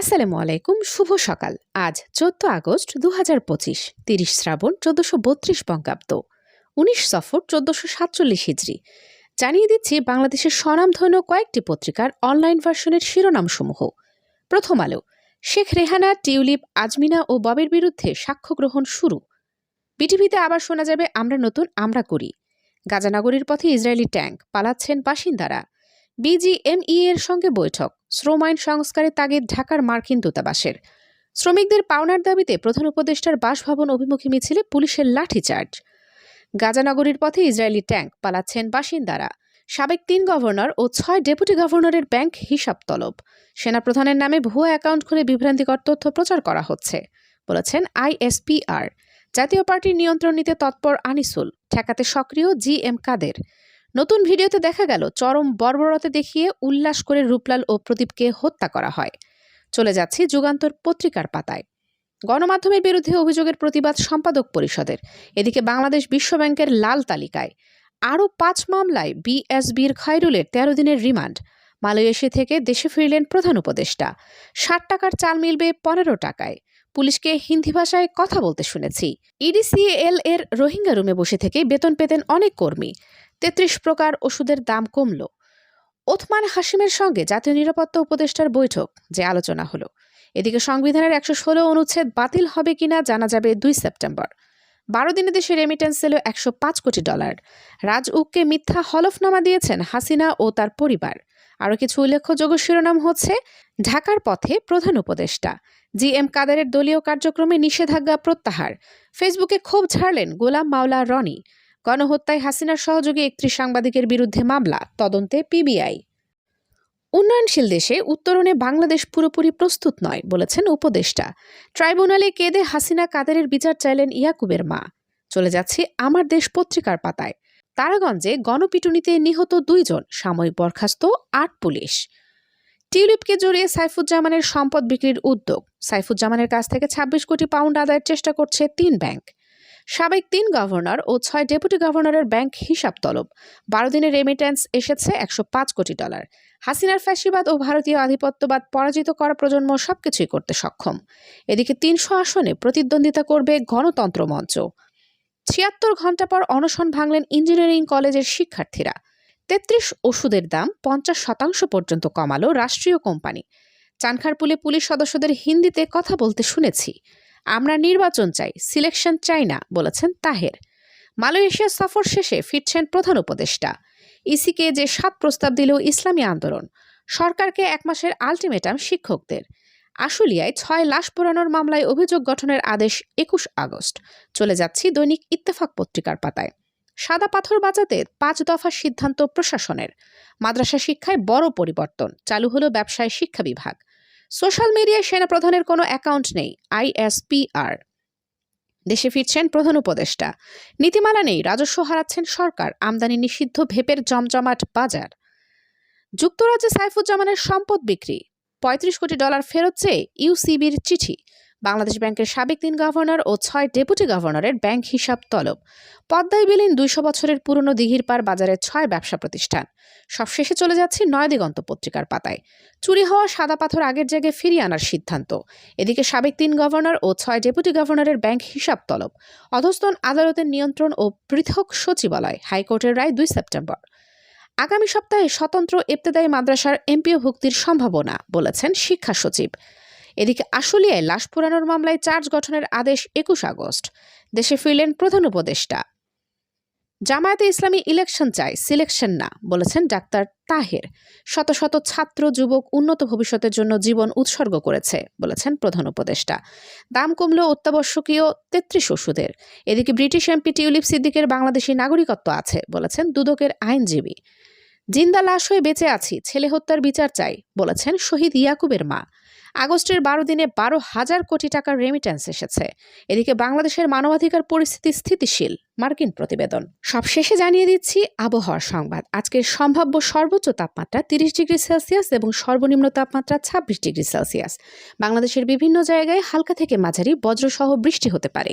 আসসালামু আলাইকুম, শুভ সকাল। আজ চোদ্দ আগস্ট দু হাজার পঁচিশ, তিরিশ শ্রাবণ চোদ্দশো বত্রিশ বঙ্গাব্দ, উনিশ সফর চোদ্দশো সাতচল্লিশ হিজড়ি জানিয়ে দিচ্ছি বাংলাদেশের স্বনামধন্য কয়েকটি পত্রিকার অনলাইন ভার্সনের শিরোনামসমূহ। প্রথম আলো, শেখ রেহানা, টিউলিপ, আজমিনা ও ববের বিরুদ্ধে সাক্ষ্য গ্রহণ শুরু। বিটিভিতে আবার শোনা যাবে, আমরা নতুন, আমরা করি। গাজানগরীর পথে ইসরায়েলি ট্যাঙ্ক পালাচ্ছেন বাসিন্দারা। বিজিএমই এর সঙ্গে বৈঠক। শ্রম আইন সংস্কারের তাগিদ ঢাকার মার্কিন দূতাবাসের। শ্রমিকদের পাওনার দাবিতে প্রধান উপদেষ্টার বাসভবন অভিমুখী মিছিলে পুলিশের লাঠিচার্জ। গাজানগরীর পথে ইসরায়েলি ট্যাঙ্ক পালাচ্ছেন বাসিন্দারা। সাবেক তিন গভর্নর ও ছয় ডেপুটি গভর্নরের ব্যাংক হিসাব তলব। সেনাপ্রধানের নামে ভুয়া অ্যাকাউন্ট খুলে বিভ্রান্তিকর তথ্য প্রচার করা হচ্ছে, বলেছেন আইএসপিআর। জাতীয় পার্টির নিয়ন্ত্রণ নিতে তৎপর আনিসুল, ঠেকাতে সক্রিয় জি এম কাদের। নতুন ভিডিওতে দেখা গেল, চরম বর্বরতা দেখিয়ে উল্লাস করে রূপলাল ও প্রদীপকে হত্যা করা হয়। চলে যাচ্ছি যুগান্তর পত্রিকার পাতায়। গণমাধ্যমের বিরুদ্ধে অভিযোগের প্রতিবাদ সম্পাদক পরিষদের। এদিকে বাংলাদেশ বিশ্ব ব্যাংকের লাল তালিকায়, আরও পাঁচ মামলায় বিএসবির খায়রুলের তেরো দিনের রিমান্ড। মালয়েশিয়া থেকে দেশে ফিরলেন প্রধান উপদেষ্টা। ষাট টাকার চাল মিলবে পনেরো টাকায়। পুলিশকে হিন্দি ভাষায় কথা বলতে শুনেছি। ইডিসিএল এর রোহিঙ্গা রুমে বসে থেকে বেতন পেতেন অনেক কর্মী। তেত্রিশ প্রকার ওষুধের দাম কমল। ওথমান হাসিমের সঙ্গে জাতীয় নিরাপত্তা উপদেষ্টার বৈঠক যে আলোচনা হলো। এদিকে সংবিধানের একশো ষোলো অনুচ্ছেদ বাতিল হবে কিনা জানা যাবে দুই সেপ্টেম্বর। বারো দিনে দেশে রেমিটেন্স ছিল একশো পাঁচ কোটি ডলার। রাজ উককে মিথ্যা হলফনামা দিয়েছেন হাসিনা ও তার পরিবার। আরও কিছু উল্লেখযোগ্য শিরোনাম হচ্ছে, ঢাকার পথে প্রধান উপদেষ্টা, জি এম কাদারের দলীয় কার্যক্রমে নিষেধাজ্ঞা প্রত্যাহার। ফেসবুকে ক্ষোভ ছাড়লেন গোলাম মাওলা রনি। গণহত্যায় হাসিনার সহযোগী একত্রিশ সাংবাদিকের বিরুদ্ধে মামলা, তদন্তে পিবিআই। উন্নয়নশীল দেশে উত্তরণে বাংলাদেশ পুরোপুরি প্রস্তুত নয়, বলেছেন উপদেষ্টা। ট্রাইব্যুনালে কেঁদে হাসিনা কাদেরের বিচার চাইলেন ইয়াকুবের মা। চলে যাচ্ছে আমার দেশ পত্রিকার পাতায়। তারাগঞ্জে গণপিটুনিতে নিহত দুইজন, সাময়িক বরখাস্ত আট পুলিশ। টিউলিপকে জড়িয়ে সাইফুজ্জামানের সম্পদ বিক্রির উদ্যোগ। সাইফুজ্জামানের কাছ থেকে ২৬ কোটি পাউন্ড আদায়ের চেষ্টা করছে তিন ব্যাংক। সাবেক তিন গভর্নর ও ছয় ডেপুটি গভর্নরের ব্যাংক হিসাব তলব। বারো দিনের রেমিটেন্স এসেছে একশো পাঁচ কোটি ডলার। হাসিনার ফ্যাসিবাদ ও ভারতীয় আধিপত্যবাদ পরাজিত করা প্রজন্ম সবকিছুই করতে সক্ষম। এদিকে তিনশো আসনে প্রতিদ্বন্দ্বিতা করবে গণতন্ত্র মঞ্চ। ছিয়াত্তর ঘণ্টা পর অনশন ভাঙলেন ইঞ্জিনিয়ারিং কলেজের শিক্ষার্থীরা। তেত্রিশ ওষুধের দাম পঞ্চাশ শতাংশ পর্যন্ত কমালো রাষ্ট্রীয় কোম্পানি। চানখারপুলে পুলিশ সদস্যদের হিন্দিতে কথা বলতে শুনেছি। আমরা নির্বাচন চাই, সিলেকশন চাই না, বলেছেন তাহের। মালয়েশিয়া সফর শেষে ফিরছেন প্রধান উপদেষ্টা। ইসিকে যে সাত প্রস্তাব দিল ইসলামী আন্দোলন, সরকারকে এক মাসের আলটিমেটাম শিক্ষকদের। আশুলিয়ায় ছয় লাশ পোড়ানোর মামলায় অভিযোগ গঠনের আদেশ একুশ আগস্ট, চলে যাচ্ছি দৈনিক ইত্তেফাক পত্রিকার পাতায়। সাদা পাথর বাঁচাতে পাঁচ দফা সিদ্ধান্ত প্রশাসনের। মাদ্রাসা শিক্ষায় বড় পরিবর্তন, চালু হলো ব্যবসায় শিক্ষা বিভাগ। সোশ্যাল মিডিয়ায় সেনাপ্রধানের কোনো অ্যাকাউন্ট নেই, আইএসপিআর। দেশে ফিরছেন প্রধান উপদেষ্টা। নীতিমালা নেই, রাজস্ব হারাচ্ছেন সরকার, আমদানি নিষিদ্ধ ভেপের জমজমাট বাজার। যুক্তরাজ্যে সাইফুজ্জামানের সম্পদ বিক্রি, পঁয়ত্রিশ কোটি ডলার ফেরত চেয়ে ইউসিবির চিঠি। বাংলাদেশ ব্যাংকের সাবেক তিন গভর্নর ও ছয় ডেপুটি গভর্নরের ব্যাংক হিসাব তলব। পদ্মায় বিলীন দুইশো বছরের পুরনো দিঘির পার বাজারে ছয় ব্যবসা প্রতিষ্ঠান। সবশেষে চলে যাচ্ছি নয় দিগন্ত পত্রিকার পাতায়। চুরি হওয়া সাদা পাথর আগের জায়গায় ফিরিয়ে আনার সিদ্ধান্ত। এদিকে সাবেক তিন গভর্নর ও ছয় ডেপুটি গভর্নরের ব্যাংক হিসাব তলব। অধস্তন আদালতের নিয়ন্ত্রণ ও পৃথক সচিবালয়, হাইকোর্টের রায় দুই সেপ্টেম্বর। আগামী সপ্তাহে স্বতন্ত্র ইবতেদায়ী মাদ্রাসার এমপিও ভুক্তির সম্ভাবনা, বলেছেন শিক্ষা সচিব। এদিকে আশুলিয়ায় লাশ পোড়ানোর মামলায় চার্জ গঠনের আদেশ একুশ আগস্ট। দেশে ফিরলেন প্রধান উপদেষ্টা। জামায়াতে ইসলামী ইলেকশন চাই সিলেকশন না, বলেছেন ডাক্তার তাহের। শত শত ছাত্র, যুবক উন্নত ভবিষ্যতের জন্য জীবন উৎসর্গ করেছে, বলেছেন প্রধান উপদেষ্টা। দাম কমলেও অত্যাবশ্যকীয় তেত্রিশ ওষুধের। এদিকে ব্রিটিশ এমপি টিউলিপ সিদ্দিকের বাংলাদেশি নাগরিকত্ব আছে, বলেছেন দুদকের আইনজীবী। জিন্দা লাশ হয়ে বেঁচে আছি, ছেলে হত্যার বিচার চাই, বলেছেন শহীদ ইয়াকুবের মা। আগস্টের বারো দিনে বারো হাজার কোটি টাকার রেমিট্যান্স এসেছে। এদিকে বাংলাদেশের মানবাধিকার পরিস্থিতি স্থিতিশীল, মার্কিন প্রতিবেদন। সবশেষে জানিয়ে দিচ্ছি আবহাওয়ার সংবাদ। আজকের সম্ভাব্য সর্বোচ্চ তাপমাত্রা তিরিশ ডিগ্রি সেলসিয়াস এবং সর্বনিম্ন তাপমাত্রা ছাব্বিশ ডিগ্রি সেলসিয়াস। বাংলাদেশের বিভিন্ন জায়গায় হালকা থেকে মাঝারি বজ্রসহ বৃষ্টি হতে পারে।